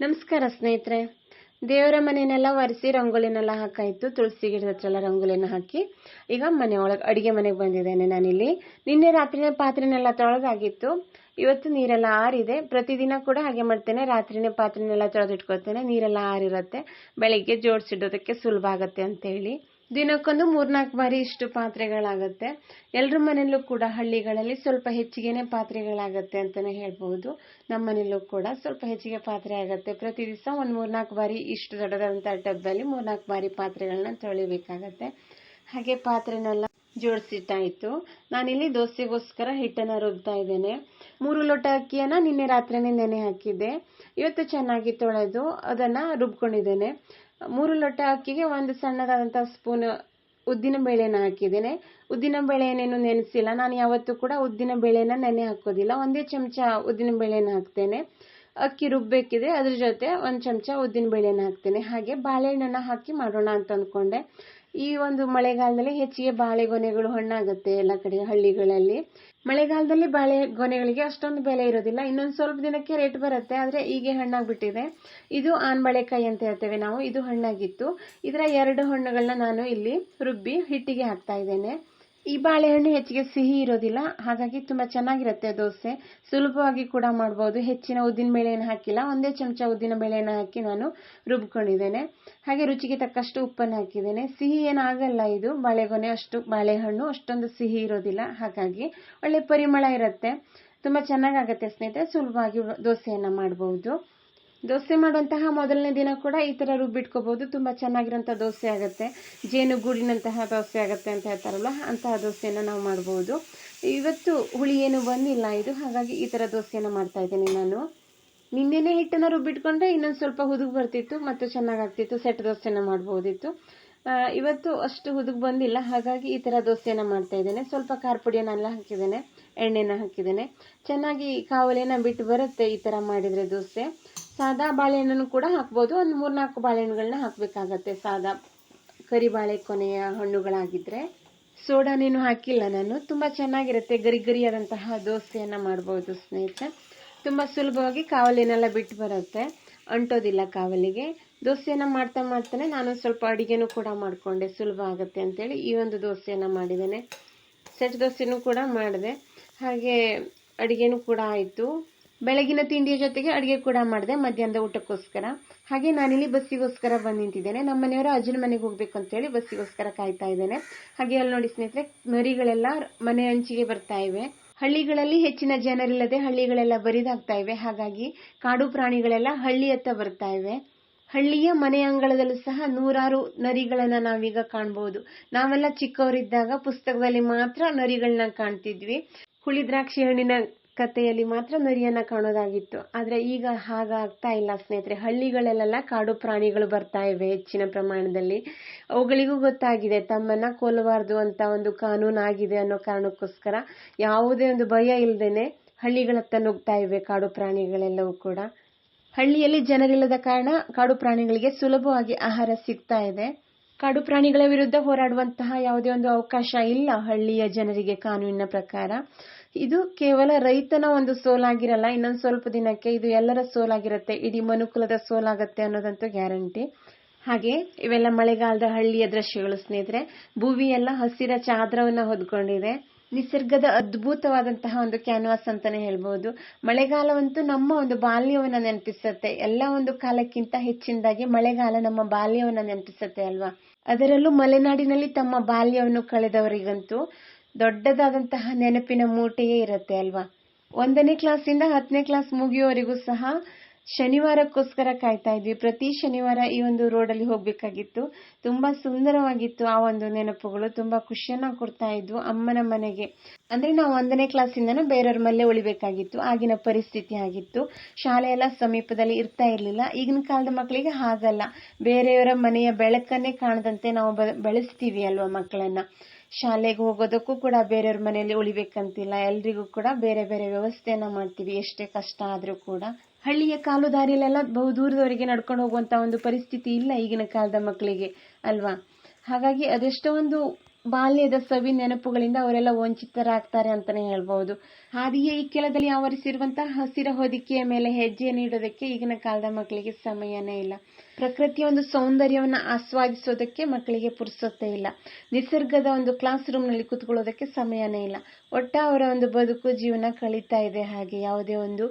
ನಮಸ್ಕಾರ ಸ್ನೇಹಿತರೆ. ದೇವರ ಮನೆನೆಲ್ಲ ಒರೆಸಿ ರಂಗೋಲಿನೆಲ್ಲ ಹಾಕಾಯಿತು. ತುಳಸಿ ಗಿಡದ ಹತ್ರ ಎಲ್ಲ ರಂಗೋಲಿನ ಹಾಕಿ ಈಗ ಮನೆ ಒಳಗೆ, ಅಡಿಗೆ ಮನೆಗೆ ಬಂದಿದ್ದೇನೆ ನಾನಿಲ್ಲಿ. ನಿನ್ನೆ ರಾತ್ರಿನೇ ಪಾತ್ರೆನೆಲ್ಲ ತೊಳೆದಾಗಿತ್ತು. ಇವತ್ತು ನೀರೆಲ್ಲ ಆರಿದೆ. ಪ್ರತಿದಿನ ಕೂಡ ಹಾಗೆ ಮಾಡ್ತೇನೆ. ರಾತ್ರಿನೇ ಪಾತ್ರೆನೆಲ್ಲ ತೊಳೆದಿಟ್ಕೊಳ್ತೇನೆ. ನೀರೆಲ್ಲ ಆರಿರುತ್ತೆ. ಬೆಳಿಗ್ಗೆ ಜೋಡಿಸಿಡೋದಕ್ಕೆ ಸುಲಭ ಆಗತ್ತೆ ಅಂತೇಳಿ. ದಿನಕ್ಕೊಂದು ಮೂರ್ನಾಲ್ಕು ಬಾರಿ ಇಷ್ಟು ಪಾತ್ರೆಗಳಾಗುತ್ತೆ. ಎಲ್ಲರ ಮನೆಯಲ್ಲೂ ಕೂಡ ಹಳ್ಳಿಗಳಲ್ಲಿ ಸ್ವಲ್ಪ ಹೆಚ್ಚಿಗೆನೆ ಪಾತ್ರೆಗಳಾಗತ್ತೆ ಅಂತಾನೆ ಹೇಳ್ಬೋದು ನಮ್ಮ ಮನೆಯಲ್ಲೂ ಕೂಡ ಸ್ವಲ್ಪ ಹೆಚ್ಚಿಗೆ ಪಾತ್ರೆ ಆಗುತ್ತೆ. ಪ್ರತಿ ದಿವಸ ಒಂದು ಮೂರ್ನಾಲ್ಕು ಬಾರಿ ಇಷ್ಟು ದೊಡ್ಡದಾದಂಥ ಟಬ್ಬಲ್ಲಿ ಮೂರ್ನಾಲ್ಕು ಬಾರಿ ಪಾತ್ರೆಗಳನ್ನ ತೊಳಿಬೇಕಾಗತ್ತೆ. ಹಾಗೆ ಪಾತ್ರೆನೆಲ್ಲ ಜೋಡಿಸಿಟ್ಟಾಯಿತು. ನಾನಿಲ್ಲಿ ದೋಸೆಗೋಸ್ಕರ ಹಿಟ್ಟನ್ನ ರುಬ್ತಾ ಇದ್ದೇನೆ. ಮೂರು ಲೋಟ ಅಕ್ಕಿಯನ್ನ ನಿನ್ನೆ ರಾತ್ರಿನೇ ನೆನೆ ಹಾಕಿದ್ದೆ. ಇವತ್ತು ಚೆನ್ನಾಗಿ ತೊಳೆದು ಅದನ್ನ ರುಬ್ಕೊಂಡಿದ್ದೇನೆ. ಮೂರು ಲೋಟ ಅಕ್ಕಿಗೆ ಒಂದು ಸಣ್ಣದಾದಂಥ ಸ್ಪೂನ್ ಉದ್ದಿನ ಬೇಳೆನ ಹಾಕಿದ್ದೇನೆ. ಉದ್ದಿನ ಬೇಳೆ ಏನೇನು ನೆನೆಸಿಲ್ಲ. ನಾನು ಯಾವತ್ತೂ ಕೂಡ ಉದ್ದಿನ ಬೇಳೆನ ನೆನೆ ಹಾಕೋದಿಲ್ಲ. ಒಂದೇ ಚಮಚ ಉದ್ದಿನ ಬೇಳೆನ ಹಾಕ್ತೇನೆ. ಅಕ್ಕಿ ರುಬ್ಬೇಕಿದೆ. ಅದ್ರ ಜೊತೆ ಒಂದು ಚಮಚ ಉದ್ದಿನ ಬೇಳೆನ ಹಾಕ್ತೇನೆ. ಹಾಗೆ ಬಾಳೆಹಣ್ಣನ್ನ ಹಾಕಿ ಮಾಡೋಣ ಅಂತ ಅಂದ್ಕೊಂಡೆ ಈ ಒಂದು ಮಳೆಗಾಲದಲ್ಲಿ ಹೆಚ್ಚಿಗೆ ಬಾಳೆಗೊನೆಗಳು ಹಣ್ಣಾಗುತ್ತೆ ಎಲ್ಲ ಕಡೆ ಹಳ್ಳಿಗಳಲ್ಲಿ. ಮಳೆಗಾಲದಲ್ಲಿ ಬಾಳೆ ಗೊನೆಗಳಿಗೆ ಅಷ್ಟೊಂದು ಬೆಲೆ ಇರೋದಿಲ್ಲ. ಇನ್ನೊಂದು ಸ್ವಲ್ಪ ದಿನಕ್ಕೆ ರೇಟ್ ಬರುತ್ತೆ, ಆದ್ರೆ ಈಗ ಹಣ್ಣಾಗ್ಬಿಟ್ಟಿದೆ. ಇದು ಆನ್ ಬಾಳೆಕಾಯಿ ಅಂತ ಹೇಳ್ತೇವೆ ನಾವು. ಇದು ಹಣ್ಣಾಗಿತ್ತು. ಇದರ ಎರಡು ಹಣ್ಣುಗಳನ್ನ ನಾನು ಇಲ್ಲಿ ರುಬ್ಬಿ ಹಿಟ್ಟಿಗೆ ಹಾಕ್ತಾ ಇದ್ದೇನೆ. ಈ ಬಾಳೆಹಣ್ಣು ಹೆಚ್ಚಿಗೆ ಸಿಹಿ ಇರೋದಿಲ್ಲ. ಹಾಗಾಗಿ ತುಂಬಾ ಚೆನ್ನಾಗಿರುತ್ತೆ ದೋಸೆ. ಸುಲಭವಾಗಿ ಕೂಡ ಮಾಡಬಹುದು ಹೆಚ್ಚಿನ ಉದ್ದಿನ ಬೇಳೆಯನ್ನು ಹಾಕಿಲ್ಲ. ಒಂದೇ ಚಮಚ ಉದ್ದಿನ ಬೇಳೆಯನ್ನು ಹಾಕಿ ನಾನು ರುಬ್ಕೊಂಡಿದ್ದೇನೆ. ಹಾಗೆ ರುಚಿಗೆ ತಕ್ಕಷ್ಟು ಉಪ್ಪನ್ನು ಹಾಕಿದ್ದೇನೆ. ಸಿಹಿ ಏನಾಗಲ್ಲ ಇದು. ಬಾಳೆಗೊನೆ ಅಷ್ಟು, ಬಾಳೆಹಣ್ಣು ಅಷ್ಟೊಂದು ಸಿಹಿ ಇರೋದಿಲ್ಲ. ಹಾಗಾಗಿ ಒಳ್ಳೆ ಪರಿಮಳ ಇರುತ್ತೆ. ತುಂಬಾ ಚೆನ್ನಾಗಾಗತ್ತೆ ಸ್ನೇಹಿತರೆ. ಸುಲಭವಾಗಿ ದೋಸೆಯನ್ನ ಮಾಡಬಹುದು ದೋಸೆ ಮಾಡುವಂತಹ ಮೊದಲನೇ ದಿನ ಕೂಡ ಈ ತರ ರುಬ್ಬಿಟ್ಕೋಬಹುದು ತುಂಬಾ ಚೆನ್ನಾಗಿರೋಂಥ ದೋಸೆ ಆಗುತ್ತೆ. ಜೇನು ಗೂಡಿನಂತಹ ದೋಸೆ ಆಗುತ್ತೆ ಅಂತ ಹೇಳ್ತಾರಲ್ಲ, ಅಂತಹ ದೋಸೆಯನ್ನ ನಾವು ಮಾಡಬಹುದು ಇವತ್ತು ಹುಳಿ ಏನು ಬಂದಿಲ್ಲ ಇದು, ಹಾಗಾಗಿ ಈ ತರ ದೋಸೆಯನ್ನ ಮಾಡ್ತಾ ಇದ್ದೀನಿ ನಾನು. ನಿನ್ನೆನೆ ಹಿಟ್ಟನ್ನ ರುಬ್ಬಿಟ್ಕೊಂಡ್ರೆ ಇನ್ನೊಂದು ಸ್ವಲ್ಪ ಹುದುಗ್ ಬರ್ತಿತ್ತು, ಮತ್ತು ಚೆನ್ನಾಗಾಗ್ತಿತ್ತು ಸೆಟ್ ದೋಸೆನ ಮಾಡ್ಬೋದಿತ್ತು. ಇವತ್ತು ಅಷ್ಟು ಹುದುಗ್ ಬಂದಿಲ್ಲ, ಹಾಗಾಗಿ ಈ ತರ ದೋಸೆಯನ್ನ ಮಾಡ್ತಾ ಇದ್ದೇನೆ. ಸ್ವಲ್ಪ ಖಾರ ಪುಡಿಯನ್ನೆಲ್ಲ ಹಾಕಿದ್ದೇನೆ ಎಣ್ಣೆನ ಹಾಕಿದ್ದೇನೆ. ಚೆನ್ನಾಗಿ ಕಾವಲಿನ ಬಿಟ್ಟು ಬರುತ್ತೆ ಈ ತರ ಮಾಡಿದ್ರೆ ದೋಸೆ. ಸಾದಾ ಬಾಳೆಹಣ್ಣನ್ನು ಕೂಡ ಹಾಕ್ಬೋದು. ಒಂದು ಮೂರ್ನಾಲ್ಕು ಬಾಳೆಹಣ್ಣುಗಳನ್ನ ಹಾಕಬೇಕಾಗತ್ತೆ ಸಾದಾ ಕರಿಬಾಳೆ ಕೊನೆಯ ಹಣ್ಣುಗಳಾಗಿದ್ದರೆ ಸೋಡಾನೇನು ಹಾಕಿಲ್ಲ ನಾನು. ತುಂಬ ಚೆನ್ನಾಗಿರುತ್ತೆ ಗರಿ ಗರಿಯಾದಂತಹ ದೋಸೆಯನ್ನು ಮಾಡ್ಬೋದು ಸ್ನೇಹಿತರೆ. ತುಂಬ ಸುಲಭವಾಗಿ ಕಾವಲಿನೆಲ್ಲ ಬಿಟ್ಟು ಬರುತ್ತೆ. ಅಂಟೋದಿಲ್ಲ ಕಾವಲಿಗೆ. ದೋಸೆಯನ್ನು ಮಾಡ್ತಾ ಮಾಡ್ತಾನೆ ನಾನು ಸ್ವಲ್ಪ ಅಡಿಗೆನೂ ಕೂಡ ಮಾಡಿಕೊಂಡೆ. ಸುಲಭ ಆಗುತ್ತೆ ಅಂತೇಳಿ ಈ ಒಂದು ದೋಸೆಯನ್ನು ಮಾಡಿದ್ದೇನೆ. ಸೆಟ್ ದೋಸೆನೂ ಕೂಡ ಮಾಡಿದೆ. ಹಾಗೆ ಅಡಿಗೆನೂ ಕೂಡ ಆಯಿತು. ಬೆಳಗಿನ ತಿಂಡಿಯ ಜೊತೆಗೆ ಅಡುಗೆ ಕೂಡ ಮಾಡಿದೆ ಮಧ್ಯಾಹ್ನದ ಊಟಕ್ಕೋಸ್ಕರ. ಹಾಗೆ ನಾನಿಲ್ಲಿ ಬಸ್ಸಿಗೋಸ್ಕರ ಬಂದು ನಿಂತಿದ್ದೇನೆ. ನಮ್ಮ ಮನೆಯವರು ಅಜ್ಜನ ಮನೆಗೆ ಹೋಗ್ಬೇಕು ಅಂತೇಳಿ ಬಸ್ಸಿಗೋಸ್ಕರ ಕಾಯ್ತಾ ಇದ್ದೇನೆ. ಹಾಗೆ ಅಲ್ಲಿ ನೋಡಿ ಸ್ನೇಹಿತರೆ, ಮರಿಗಳೆಲ್ಲ ಮನೆ ಹಂಚಿಗೆ ಬರ್ತಾ ಇವೆ. ಹಳ್ಳಿಗಳಲ್ಲಿ ಹೆಚ್ಚಿನ ಜನರಿಲ್ಲದೆ ಹಳ್ಳಿಗಳೆಲ್ಲ ಬರಿದಾಗ್ತಾ ಇವೆ. ಹಾಗಾಗಿ ಕಾಡು ಪ್ರಾಣಿಗಳೆಲ್ಲ ಹಳ್ಳಿಯತ್ತ ಬರ್ತಾ ಇವೆ. ಹಳ್ಳಿಯ ಮನೆ ಅಂಗಳದಲ್ಲೂ ಸಹ ನೂರಾರು ನರಿಗಳನ್ನ ನಾವೀಗ ಕಾಣಬಹುದು ನಾವೆಲ್ಲ ಚಿಕ್ಕವರಿದ್ದಾಗ ಪುಸ್ತಕದಲ್ಲಿ ಮಾತ್ರ ನರಿಗಳನ್ನ ಕಾಣ್ತಿದ್ವಿ. ಹುಳಿ ದ್ರಾಕ್ಷಿ ಹಣ್ಣಿನ ಕಥೆಯಲ್ಲಿ ಮಾತ್ರ ನರಿಯನ್ನ ಕಾಣೋದಾಗಿತ್ತು. ಆದ್ರೆ ಈಗ ಹಾಗಾಗ್ತಾ ಇಲ್ಲ ಸ್ನೇಹಿತರೆ. ಹಳ್ಳಿಗಳಲ್ಲೆಲ್ಲ ಕಾಡು ಪ್ರಾಣಿಗಳು ಬರ್ತಾ ಇವೆ ಹೆಚ್ಚಿನ ಪ್ರಮಾಣದಲ್ಲಿ. ಅವುಗಳಿಗೂ ಗೊತ್ತಾಗಿದೆ, ತಮ್ಮನ್ನ ಕೊಲ್ಲಬಾರದು ಅಂತ ಒಂದು ಕಾನೂನು ಆಗಿದೆ ಅನ್ನೋ ಕಾರಣಕ್ಕೋಸ್ಕರ ಯಾವುದೇ ಒಂದು ಭಯ ಇಲ್ಲದೇನೆ ಹಳ್ಳಿಗಳತ್ತ ನುಗ್ತಾ ಇವೆ ಕಾಡು ಪ್ರಾಣಿಗಳೆಲ್ಲವೂ ಕೂಡ. ಹಳ್ಳಿಯಲ್ಲಿ ಜನರಿಲ್ಲದ ಕಾರಣ ಕಾಡು ಪ್ರಾಣಿಗಳಿಗೆ ಸುಲಭವಾಗಿ ಆಹಾರ ಸಿಗ್ತಾ ಇದೆ. ಕಾಡು ಪ್ರಾಣಿಗಳ ವಿರುದ್ಧ ಹೋರಾಡುವಂತಹ ಯಾವುದೇ ಒಂದು ಅವಕಾಶ ಇಲ್ಲ ಹಳ್ಳಿಯ ಜನರಿಗೆ ಕಾನೂನಿನ ಪ್ರಕಾರ. ಇದು ಕೇವಲ ರೈತನ ಒಂದು ಸೋಲಾಗಿರಲ್ಲ, ಇನ್ನೊಂದು ಸ್ವಲ್ಪ ದಿನಕ್ಕೆ ಇದು ಎಲ್ಲರ ಸೋಲಾಗಿರುತ್ತೆ, ಇಡೀ ಮನುಕುಲದ ಸೋಲಾಗತ್ತೆ ಅನ್ನೋದಂತೂ ಗ್ಯಾರಂಟಿ. ಹಾಗೆ ಇವೆಲ್ಲ ಮಳೆಗಾಲದ ಹಳ್ಳಿಯ ದೃಶ್ಯಗಳು ಸ್ನೇಹಿತರೆ. ಭೂಮಿ ಎಲ್ಲ ಹಸಿರ ಚಾದ್ರವನ್ನ ಹೊದ್ಕೊಂಡಿದೆ. ನಿಸರ್ಗದ ಅದ್ಭುತವಾದಂತಹ ಒಂದು ಕ್ಯಾನ್ವಾಸ್ ಅಂತಾನೆ ಹೇಳ್ಬಹುದು ಮಳೆಗಾಲವಂತೂ ನಮ್ಮ ಒಂದು ಬಾಲ್ಯವನ್ನ ನೆನಪಿಸುತ್ತೆ. ಎಲ್ಲ ಒಂದು ಕಾಲಕ್ಕಿಂತ ಹೆಚ್ಚಿನದಾಗಿ ಮಳೆಗಾಲ ನಮ್ಮ ಬಾಲ್ಯವನ್ನ ನೆನಪಿಸುತ್ತೆ ಅಲ್ವಾ? ಅದರಲ್ಲೂ ಮಲೆನಾಡಿನಲ್ಲಿ ತಮ್ಮ ಬಾಲ್ಯವನ್ನು ಕಳೆದವರಿಗಂತೂ ದೊಡ್ಡದಾದಂತಹ ನೆನಪಿನ ಮೂಟೆಯೇ ಇರುತ್ತೆ ಅಲ್ವಾ? ಒಂದನೇ ಕ್ಲಾಸಿಂದ ಹತ್ತನೇ ಕ್ಲಾಸ್ ಮುಗಿಯುವವರೆಗೂ ಸಹ ಶನಿವಾರಕ್ಕೋಸ್ಕರ ಕಾಯ್ತಾ ಇದ್ವಿ. ಪ್ರತಿ ಶನಿವಾರ ಈ ಒಂದು ರೋಡಲ್ಲಿ ಹೋಗ್ಬೇಕಾಗಿತ್ತು. ತುಂಬಾ ಸುಂದರವಾಗಿತ್ತು ಆ ಒಂದು ನೆನಪುಗಳು. ತುಂಬಾ ಖುಷಿಯನ್ನ ಕೊಡ್ತಾ ಇದ್ವು ಅಮ್ಮನ ಮನೆಗೆ. ಅಂದ್ರೆ ನಾವು ಒಂದನೇ ಕ್ಲಾಸಿಂದನೂ ಬೇರೆಯವ್ರ ಮನೆ ಉಳಿಬೇಕಾಗಿತ್ತು. ಆಗಿನ ಪರಿಸ್ಥಿತಿ ಆಗಿತ್ತು. ಶಾಲೆ ಎಲ್ಲ ಸಮೀಪದಲ್ಲಿ ಇರ್ತಾ ಇರಲಿಲ್ಲ. ಈಗಿನ ಕಾಲದ ಮಕ್ಕಳಿಗೆ ಹಾಗಲ್ಲ. ಬೇರೆಯವರ ಮನೆಯ ಬೆಳಕನ್ನೇ ಕಾಣದಂತೆ ನಾವು ಬೆಳೆಸ್ತೀವಿ ಅಲ್ವಾ ಮಕ್ಕಳನ್ನ. ಶಾಲೆಗೆ ಹೋಗೋದಕ್ಕೂ ಕೂಡ ಬೇರೆಯವ್ರ ಮನೆಯಲ್ಲಿ ಉಳಿಬೇಕಂತಿಲ್ಲ. ಎಲ್ರಿಗೂ ಕೂಡ ಬೇರೆ ಬೇರೆ ವ್ಯವಸ್ಥೆಯನ್ನ ಮಾಡ್ತೀವಿ. ಎಷ್ಟೇ ಕಷ್ಟ ಆದರೂ ಕೂಡ. ಹಳ್ಳಿಯ ಕಾಲು ದಾರಿಯಲ್ಲೆಲ್ಲ ಬಹು ದೂರದವರೆಗೆ ನಡ್ಕೊಂಡು ಹೋಗುವಂತ ಒಂದು ಪರಿಸ್ಥಿತಿ ಇಲ್ಲ ಈಗಿನ ಕಾಲದ ಮಕ್ಕಳಿಗೆ, ಅಲ್ವಾ? ಹಾಗಾಗಿ ಅದೆಷ್ಟೋ ಒಂದು ಬಾಲ್ಯದ ಸವಿ ನೆನಪುಗಳಿಂದ ಅವರೆಲ್ಲ ವಂಚಿತರಾಗ್ತಾರೆ ಅಂತಾನೆ ಹೇಳ್ಬಹುದು. ಹಾದಿಯೇ ಈ ಕೆಲದಲ್ಲಿ ಆವರಿಸಿರುವಂತಹ ಹಸಿರ ಹೊದಿಕೆಯ ಮೇಲೆ ಹೆಜ್ಜೆ ನೀಡೋದಕ್ಕೆ ಈಗಿನ ಕಾಲದ ಮಕ್ಕಳಿಗೆ ಸಮಯನೇ ಇಲ್ಲ. ಪ್ರಕೃತಿಯ ಒಂದು ಸೌಂದರ್ಯವನ್ನು ಆಸ್ವಾದಿಸೋದಕ್ಕೆ ಮಕ್ಕಳಿಗೆ ಪುರುಸತ್ತೆ ಇಲ್ಲ. ನಿಸರ್ಗದ ಒಂದು ಕ್ಲಾಸ್ ರೂಮ್ನಲ್ಲಿ ಕುತ್ಕೊಳ್ಳೋದಕ್ಕೆ ಸಮಯನೇ ಇಲ್ಲ. ಒಟ್ಟ ಅವರ ಒಂದು ಬದುಕು, ಜೀವನ ಕಳೀತಾ ಇದೆ ಹಾಗೆ ಯಾವುದೇ ಒಂದು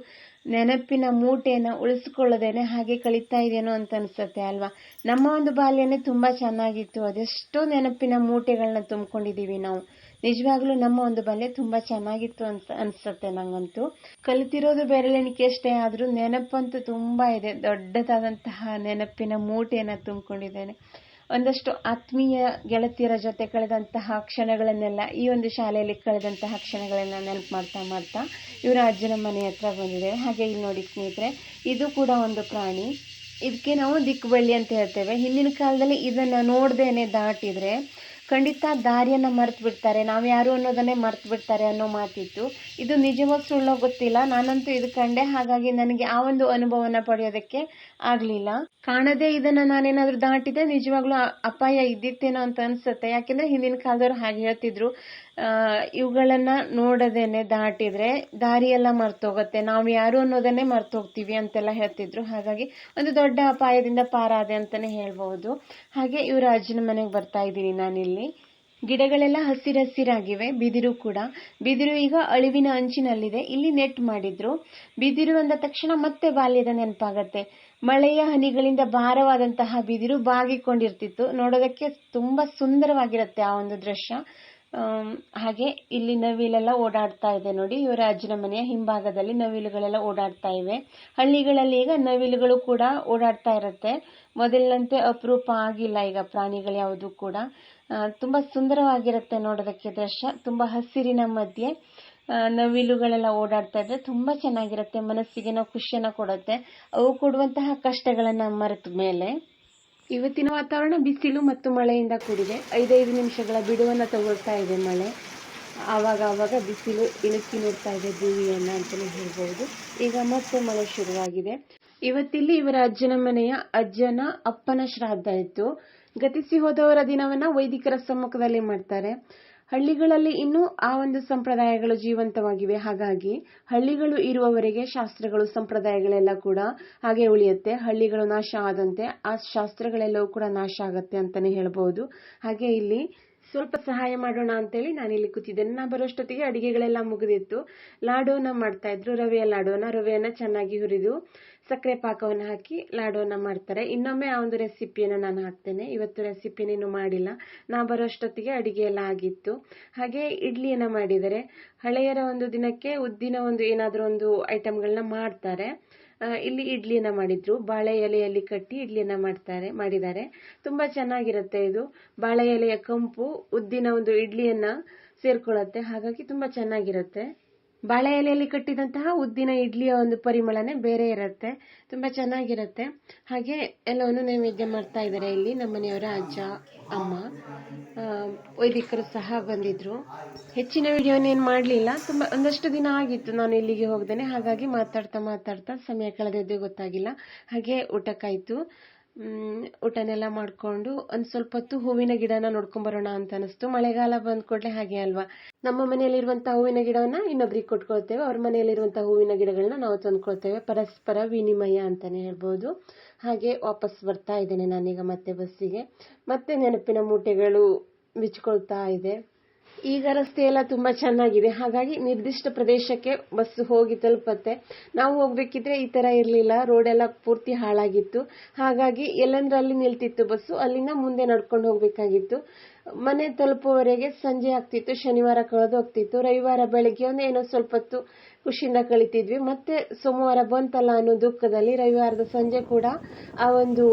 ನೆನಪಿನ ಮೂಟೆಯನ್ನು ಉಳಿಸ್ಕೊಳ್ಳೋದೇನೆ ಹಾಗೆ ಕಳೀತಾ ಇದೇನೋ ಅಂತ ಅನ್ಸುತ್ತೆ ಅಲ್ವಾ? ನಮ್ಮ ಒಂದು ಬಾಲ್ಯನೇ ತುಂಬಾ ಚೆನ್ನಾಗಿತ್ತು. ಅದೆಷ್ಟೋ ನೆನಪಿನ ಮೂಟೆಗಳನ್ನ ತುಂಬಿಕೊಂಡಿದೀವಿ ನಾವು. ನಿಜವಾಗ್ಲೂ ನಮ್ಮ ಒಂದು ಬಾಲ್ಯ ತುಂಬಾ ಚೆನ್ನಾಗಿತ್ತು ಅಂತ ಅನ್ಸುತ್ತೆ ನಂಗಂತೂ. ಕಲಿತಿರೋದು ಬೆರಳೆಣಿಕೆ ಅಷ್ಟೇ, ಆದರೂ ನೆನಪಂತೂ ತುಂಬಾ ಇದೆ. ದೊಡ್ಡದಾದಂತಹ ನೆನಪಿನ ಮೂಟೆಯನ್ನ ತುಂಬಿಕೊಂಡಿದ್ದೇನೆ. ಒಂದಷ್ಟು ಆತ್ಮೀಯ ಗೆಳತಿಯರ ಜೊತೆ ಕಳೆದಂತಹ ಕ್ಷಣಗಳನ್ನೆಲ್ಲ, ಈ ಒಂದು ಶಾಲೆಯಲ್ಲಿ ಕಳೆದಂತಹ ಕ್ಷಣಗಳನ್ನ ನೆನಪು ಮಾಡ್ತಾ ಮಾಡ್ತಾ ಇವರ ಅಜ್ಜನ ಮನೆ ಹತ್ರ ಬಂದಿದ್ದೇವೆ ಹಾಗೆ ಇಲ್ಲಿ ನೋಡಿ ಸ್ನೇಹಿತರೆ, ಇದು ಕೂಡ ಒಂದು ಪ್ರಾಣಿ. ಇದಕ್ಕೆ ನಾವು ದಿಕ್ಕುಬಳ್ಳಿ ಅಂತ ಹೇಳ್ತೇವೆ. ಹಿಂದಿನ ಕಾಲದಲ್ಲಿ ಇದನ್ನ ನೋಡ್ದೇನೆ ದಾಟಿದ್ರೆ ಖಂಡಿತ ದಾರಿಯನ್ನ ಮರೆತು ಬಿಡ್ತಾರೆ. ನಾವು ಯಾರು ಅನ್ನೋದನ್ನೇ ಮರೆತು ಬಿಡ್ತಾರೆ ಅನ್ನೋ ಮಾತಿತ್ತು. ಇದು ನಿಜವಾಗಿ ಸುಳ್ಳೋ ಗೊತ್ತಿಲ್ಲ. ನಾನಂತೂ ಇದು ಕಂಡೆ. ಹಾಗಾಗಿ ನನಗೆ ಆ ಒಂದು ಅನುಭವನ ಪಡೆಯೋದಕ್ಕೆ ಆಗ್ಲಿಲ್ಲ. ಕಾಣದೇ ಇದನ್ನ ನಾನೇನಾದ್ರೂ ದಾಟಿದೆ ನಿಜವಾಗ್ಲೂ ಅಪಾಯ ಇದ್ದಿತ್ತೇನೋ ಅಂತ ಅನ್ಸುತ್ತೆ. ಯಾಕೆಂದ್ರೆ ಹಿಂದಿನ ಕಾಲದವ್ರು ಹಾಗೆ ಹೇಳ್ತಿದ್ರು. ಇವುಗಳನ್ನ ನೋಡದೇನೆ ದಾಟಿದ್ರೆ ದಾರಿಯೆಲ್ಲ ಮರ್ತೋಗುತ್ತೆ. ನಾವು ಯಾರು ಅನ್ನೋದನ್ನೇ ಮರ್ತೋಗ್ತೀವಿ ಅಂತೆಲ್ಲ ಹೇಳ್ತಿದ್ರು. ಹಾಗಾಗಿ ಒಂದು ದೊಡ್ಡ ಅಪಾಯದಿಂದ ಪಾರಾದೆ ಅಂತಾನೆ ಹೇಳ್ಬಹುದು. ಹಾಗೆ ಇವರ ಅಜ್ಜನ ಮನೆಗೆ ಬರ್ತಾ ಇದ್ದೀನಿ ನಾನಿಲ್ಲಿ. ಗಿಡಗಳೆಲ್ಲ ಹಸಿರಸಿರಾಗಿವೆ. ಬಿದಿರು ಕೂಡ. ಬಿದಿರು ಈಗ ಅಳಿವಿನ ಅಂಚಿನಲ್ಲಿದೆ. ಇಲ್ಲಿ ನೆಟ್ ಮಾಡಿದ್ರು. ಬಿದಿರು ಅಂದ ತಕ್ಷಣ ಮತ್ತೆ ಬಾಲ್ಯದ ನೆನಪಾಗತ್ತೆ. ಮಳೆಯ ಹನಿಗಳಿಂದ ಭಾರವಾದಂತಹ ಬಿದಿರು ಬಾಗಿಕೊಂಡಿರ್ತಿತ್ತು. ನೋಡೋದಕ್ಕೆ ತುಂಬಾ ಸುಂದರವಾಗಿರುತ್ತೆ ಆ ಒಂದು ದೃಶ್ಯ. ಹಾಗೆ ಇಲ್ಲಿ ನವಿಲೆಲ್ಲ ಓಡಾಡ್ತಾ ಇದೆ ನೋಡಿ. ಇವರ ಅಜ್ಜನ ಮನೆಯ ಹಿಂಭಾಗದಲ್ಲಿ ನವಿಲುಗಳೆಲ್ಲ ಓಡಾಡ್ತಾ ಇವೆ. ಹಳ್ಳಿಗಳಲ್ಲಿ ಈಗ ನವಿಲುಗಳು ಕೂಡ ಓಡಾಡ್ತಾ ಇರುತ್ತೆ. ಮೊದಲಿನಂತೆ ಅಪರೂಪ ಆಗಿಲ್ಲ ಈಗ ಪ್ರಾಣಿಗಳು ಯಾವುದು ಕೂಡ. ತುಂಬಾ ಸುಂದರವಾಗಿರುತ್ತೆ ನೋಡೋದಕ್ಕೆ ದೃಶ್ಯ. ತುಂಬಾ ಹಸಿರಿನ ಮಧ್ಯೆ ನವಿಲುಗಳೆಲ್ಲ ಓಡಾಡ್ತಾ ಇದ್ರೆ ತುಂಬಾ ಚೆನ್ನಾಗಿರುತ್ತೆ. ಮನಸ್ಸಿಗೆ ನಾವು ಖುಷಿಯನ್ನ ಕೊಡುತ್ತೆ. ಅವು ಕೊಡುವಂತಹ ಕಷ್ಟಗಳನ್ನ ಮರೆತ ಮೇಲೆ. ಇವತ್ತಿನ ವಾತಾವರಣ ಬಿಸಿಲು ಮತ್ತು ಮಳೆಯಿಂದ ಕೂಡಿದೆ. ಐದೈದು ನಿಮಿಷಗಳ ಬಿಡುವನ್ನ ತಗೊಳ್ತಾ ಇದೆ ಮಳೆ. ಆವಾಗ ಆವಾಗ ಬಿಸಿಲು ಇಣುಕಿ ನೋಡ್ತಾ ಇದೆ ಭೂಮಿಯನ್ನ ಅಂತಲೇ ಹೇಳ್ಬೋದು ಈಗ ಮತ್ತೆ ಮಳೆ ಶುರುವಾಗಿದೆ. ಇವತ್ತಿಲ್ಲಿ ಇವರ ಅಜ್ಜನ ಮನೆಯ ಅಜ್ಜನ ಅಪ್ಪನ ಶ್ರಾದ್ದ ಇತ್ತು. ಗತಿಸಿ ಹೋದವರ ದಿನವನ್ನ ವೈದಿಕರ ಸಮ್ಮುಖದಲ್ಲಿ ಮಾಡ್ತಾರೆ. ಹಳ್ಳಿಗಳಲ್ಲಿ ಇನ್ನೂ ಆ ಒಂದು ಸಂಪ್ರದಾಯಗಳು ಜೀವಂತವಾಗಿವೆ. ಹಾಗಾಗಿ ಹಳ್ಳಿಗಳು ಇರುವವರೆಗೆ ಶಾಸ್ತ್ರಗಳು, ಸಂಪ್ರದಾಯಗಳೆಲ್ಲ ಕೂಡ ಹಾಗೆ ಉಳಿಯುತ್ತೆ. ಹಳ್ಳಿಗಳು ನಾಶ ಆದಂತೆ ಆ ಶಾಸ್ತ್ರಗಳೆಲ್ಲವೂ ಕೂಡ ನಾಶ ಆಗತ್ತೆ ಅಂತಾನೆ ಹೇಳ್ಬೋದು. ಹಾಗೆ ಇಲ್ಲಿ ಸ್ವಲ್ಪ ಸಹಾಯ ಮಾಡೋಣ ಅಂತೇಳಿ ನಾನು ಇಲ್ಲಿ ಕೂತಿದ್ದೇನೆ. ನಾ ಬರೋಷ್ಟೊತ್ತಿಗೆ ಅಡಿಗೆಗಳೆಲ್ಲ ಮುಗಿದಿತ್ತು. ಲಾಡೋನ ಮಾಡ್ತಾ ಇದ್ರು. ರವೆಯ ಲಾಡೋನ, ರವೆಯನ್ನ ಚೆನ್ನಾಗಿ ಹುರಿದು ಸಕ್ಕರೆ ಪಾಕವನ್ನು ಹಾಕಿ ಲಾಡೋನ ಮಾಡ್ತಾರೆ. ಇನ್ನೊಮ್ಮೆ ಆ ಒಂದು ರೆಸಿಪಿಯನ್ನು ನಾನು ಹಾಕ್ತೇನೆ. ಇವತ್ತು ರೆಸಿಪಿನೇನು ಮಾಡಿಲ್ಲ. ನಾ ಬರೋಷ್ಟೊತ್ತಿಗೆ ಅಡಿಗೆ ಎಲ್ಲ ಆಗಿತ್ತು. ಹಾಗೆ ಇಡ್ಲಿಯನ್ನ ಮಾಡಿದ್ದಾರೆ. ಹಳೆಯರ ಒಂದು ದಿನಕ್ಕೆ ಉದ್ದಿನ ಒಂದು ಏನಾದರೂ ಒಂದು ಐಟಮ್ಗಳನ್ನ ಮಾಡ್ತಾರೆ. ಇಲ್ಲಿ ಇಡ್ಲಿನ ಮಾಡಿದ್ರು. ಬಾಳೆ ಎಲೆಯಲ್ಲಿ ಕಟ್ಟಿ ಇಡ್ಲಿನ ಮಾಡ್ತಾರೆ, ಮಾಡಿದ್ದಾರೆ. ತುಂಬಾ ಚೆನ್ನಾಗಿರುತ್ತೆ ಇದು. ಬಾಳೆ ಎಲೆಯ ಕಂಪು ಉದ್ದಿನ ಒಂದು ಇಡ್ಲಿಯನ್ನ ಸೇರ್ಕೊಳ್ಳುತ್ತೆ. ಹಾಗಾಗಿ ತುಂಬಾ ಚೆನ್ನಾಗಿರುತ್ತೆ. ಬಾಳೆ ಎಲೆಯಲ್ಲಿ ಕಟ್ಟಿದಂತಹ ಉದ್ದಿನ ಇಡ್ಲಿಯ ಒಂದು ಪರಿಮಳನೇ ಬೇರೆ ಇರುತ್ತೆ. ತುಂಬ ಚೆನ್ನಾಗಿರುತ್ತೆ. ಹಾಗೆ ಎಲ್ಲವನ್ನು ನೈವೇದ್ಯ ಮಾಡ್ತಾ ಇದ್ದಾರೆ ಇಲ್ಲಿ ನಮ್ಮನೆಯವರ ಅಜ್ಜ, ಅಮ್ಮ. ವೈದಿಕರು ಸಹ ಬಂದಿದ್ರು. ಹೆಚ್ಚಿನ ವಿಡಿಯೋನೇನು ಮಾಡಲಿಲ್ಲ. ತುಂಬಾ ಒಂದಷ್ಟು ದಿನ ಆಗಿತ್ತು ನಾನು ಇಲ್ಲಿಗೆ ಹೋಗ್ದೇನೆ. ಹಾಗಾಗಿ ಮಾತಾಡ್ತಾ ಮಾತಾಡ್ತಾ ಸಮಯ ಕಳೆದಿದ್ದೇ ಗೊತ್ತಾಗಿಲ್ಲ. ಹಾಗೆ ಊಟಕ್ಕಾಯ್ತು. ಊಟನೆಲ್ಲ ಮಾಡ್ಕೊಂಡು ಒಂದ್ ಸ್ವಲ್ಪ ಹೊತ್ತು ಹೂವಿನ ಗಿಡನ ನೋಡ್ಕೊಂಡ್ ಬರೋಣ ಅಂತ ಅನಿಸ್ತು. ಮಳೆಗಾಲ ಬಂದ್ ಕೂಡಲೇ ಹಾಗೆ ಅಲ್ವಾ? ನಮ್ಮ ಮನೆಯಲ್ಲಿರುವಂತಹ ಹೂವಿನ ಗಿಡವನ್ನ ಇನ್ನೊಬ್ರಿಗೆ ಕೊಟ್ಕೊಳ್ತೇವೆ. ಅವ್ರ ಮನೆಯಲ್ಲಿರುವಂತಹ ಹೂವಿನ ಗಿಡಗಳನ್ನ ನಾವು ತಂದ್ಕೊಳ್ತೇವೆ. ಪರಸ್ಪರ ವಿನಿಮಯ ಅಂತಾನೆ ಹೇಳ್ಬೋದು. ಹಾಗೆ ವಾಪಸ್ ಬರ್ತಾ ಇದ್ದೇನೆ ನಾನೀಗ ಮತ್ತೆ ಬಸ್ಸಿಗೆ. ಮತ್ತೆ ನೆನಪಿನ ಮೂಟೆಗಳು ಬಿಚ್ಕೊಳ್ತಾ ಇದೆ. ಈಗ ರಸ್ತೆ ಎಲ್ಲ ತುಂಬಾ ಚೆನ್ನಾಗಿದೆ. ಹಾಗಾಗಿ ನಿರ್ದಿಷ್ಟ ಪ್ರದೇಶಕ್ಕೆ ಬಸ್ ಹೋಗಿ ತಲುಪತ್ತೆ. ನಾವು ಹೋಗ್ಬೇಕಿದ್ರೆ ಈ ತರ ಇರಲಿಲ್ಲ. ರೋಡ್ ಎಲ್ಲ ಪೂರ್ತಿ ಹಾಳಾಗಿತ್ತು. ಹಾಗಾಗಿ ಎಲ್ಲಂದ್ರಲ್ಲಿ ನಿಲ್ತಿತ್ತು ಬಸ್ಸು ಅಲ್ಲಿಂದ ಮುಂದೆ ನಡ್ಕೊಂಡು ಹೋಗ್ಬೇಕಾಗಿತ್ತು. ಮನೆ ತಲುಪುವವರೆಗೆ ಸಂಜೆ ಆಗ್ತಿತ್ತು, ಶನಿವಾರ ಕಳೆದು ಹೋಗ್ತಿತ್ತು. ರವಿವಾರ ಬೆಳಗ್ಗೆ ಒಂದು ಏನೋ ಸ್ವಲ್ಪ ಹೊತ್ತು ಖುಷಿಯಿಂದ ಕಳಿತಿದ್ವಿ. ಮತ್ತೆ ಸೋಮವಾರ ಬಂತಲ್ಲ ಅನ್ನೋ ದುಃಖದಲ್ಲಿ ರವಿವಾರದ ಸಂಜೆ ಕೂಡ ಆ ಒಂದು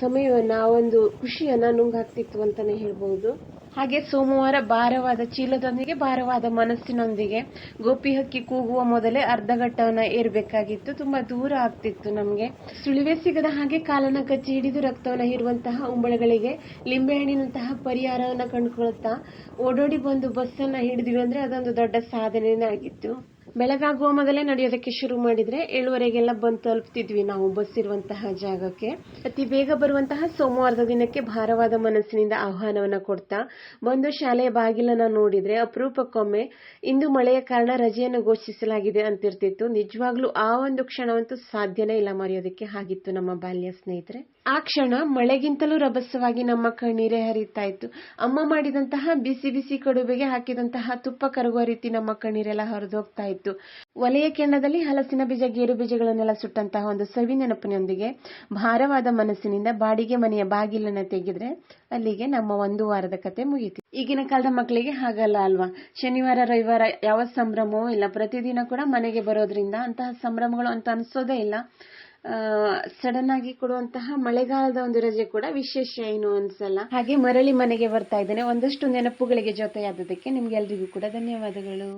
ಸಮಯವನ್ನ, ಆ ಒಂದು ಖುಷಿಯನ್ನ ನುಂಗಾಕ್ತಿತ್ತು ಅಂತಾನೆ ಹೇಳ್ಬಹುದು ಹಾಗೆ ಸೋಮವಾರ ಭಾರವಾದ ಚೀಲದೊಂದಿಗೆ ಭಾರವಾದ ಮನಸ್ಸಿನೊಂದಿಗೆ ಗೋಪಿ ಹಕ್ಕಿ ಕೂಗುವ ಮೊದಲೇ ಅರ್ಧ ಘಟ್ಟವನ್ನ ಏರ್ಬೇಕಾಗಿತ್ತು. ತುಂಬಾ ದೂರ ಆಗ್ತಿತ್ತು ನಮ್ಗೆ. ಸುಳಿವೆ ಸಿಗದ ಹಾಗೆ ಕಾಲನ ಕಚ್ಚಿ ಹಿಡಿದು ರಕ್ತವನ್ನ ಹೀರುವಂತಹ ಉಂಬಳಗಳಿಗೆ ಲಿಂಬೆಹಣ್ಣಿನಂತಹ ಪರಿಹಾರವನ್ನ ಕಂಡುಕೊಳ್ತಾ ಓಡೋಡಿ ಬಂದು ಬಸ್ಸನ್ನು ಹಿಡಿದ್ವಿ ಅಂದ್ರೆ ಅದೊಂದು ದೊಡ್ಡ ಸಾಧನೆಯೇ ಆಗಿತ್ತು. ಬೆಳಗಾಗುವ ಮೊದಲೇ ನಡೆಯೋದಕ್ಕೆ ಶುರು ಮಾಡಿದ್ರೆ ಏಳುವರೆಗೆಲ್ಲ ಬಂದು ತಲುಪ್ತಿದ್ವಿ ನಾವು ಬಸ್ ಇರುವಂತಹ ಜಾಗಕ್ಕೆ. ಅತಿ ಬೇಗ ಬರುವಂತಹ ಸೋಮವಾರದ ದಿನಕ್ಕೆ ಭಾರವಾದ ಮನಸ್ಸಿನಿಂದ ಆಹ್ವಾನವನ್ನ ಕೊಡ್ತಾ, ಬಂದು ಶಾಲೆಯ ಬಾಗಿಲನ್ನ ನೋಡಿದ್ರೆ ಅಪರೂಪಕ್ಕೊಮ್ಮೆ ಇಂದು ಮಳೆಯ ಕಾರಣ ರಜೆಯನ್ನು ಘೋಷಿಸಲಾಗಿದೆ ಅಂತಿರ್ತಿತ್ತು. ನಿಜವಾಗ್ಲೂ ಆ ಒಂದು ಕ್ಷಣವಂತೂ ಸಾಧ್ಯನೇ ಇಲ್ಲ ಮರೆಯೋದಕ್ಕೆ ಹಾಗಿತ್ತು ನಮ್ಮ ಬಾಲ್ಯ ಸ್ನೇಹಿತರೆ. ಆ ಕ್ಷಣ ಮಳೆಗಿಂತಲೂ ರಭಸವಾಗಿ ನಮ್ಮ ಕಣ್ಣೀರೇ ಹರಿತಾ ಇತ್ತು. ಅಮ್ಮ ಮಾಡಿದಂತಹ ಬಿಸಿ ಬಿಸಿ ಕಡುಬೆಗೆ ಹಾಕಿದಂತಹ ತುಪ್ಪ ಕರಗುವ ರೀತಿ ನಮ್ಮ ಕಣ್ಣೀರೆಲ್ಲ ಹರಿದೋಗ್ತಾ ಇತ್ತು. ಒಲೆಯ ಕೆನ್ನದಲ್ಲಿ ಹಲಸಿನ ಬೀಜ, ಗೇರು ಬೀಜಗಳನ್ನೆಲ್ಲ ಸುಟ್ಟಂತಹ ಒಂದು ಸವಿ ನೆನಪಿನೊಂದಿಗೆ ಭಾರವಾದ ಮನಸ್ಸಿನಿಂದ ಬಾಡಿಗೆ ಮನೆಯ ಬಾಗಿಲನ್ನು ತೆಗೆದ್ರೆ ಅಲ್ಲಿಗೆ ನಮ್ಮ ಒಂದು ವಾರದ ಕತೆ ಮುಗೀತು ಈಗಿನ ಕಾಲದ ಮಕ್ಕಳಿಗೆ ಹಾಗಲ್ಲ ಅಲ್ವಾ? ಶನಿವಾರ, ರವಿವಾರ ಯಾವ ಸಂಭ್ರಮವೂ ಇಲ್ಲ, ಪ್ರತಿದಿನ ಕೂಡ ಮನೆಗೆ ಬರೋದ್ರಿಂದ ಅಂತಹ ಸಂಭ್ರಮಗಳು ಅಂತ ಅನ್ಸೋದೇ ಇಲ್ಲ. ಸಡನ್ ಆಗಿ ಕೊಡುವಂತಹ ಮಳೆಗಾಲದ ಒಂದು ರಜೆ ಕೂಡ ವಿಶೇಷ ಏನು ಅನ್ಸಲ್ಲ. ಹಾಗೆ ಮರಳಿ ಮನೆಗೆ ಬರ್ತಾ ಇದ್ದೇನೆ. ಒಂದಷ್ಟು ನೆನಪುಗಳಿಗೆ ಜೊತೆಯಾದದಕ್ಕೆ ನಿಮ್ಗೆಲ್ರಿಗೂ ಕೂಡ ಧನ್ಯವಾದಗಳು.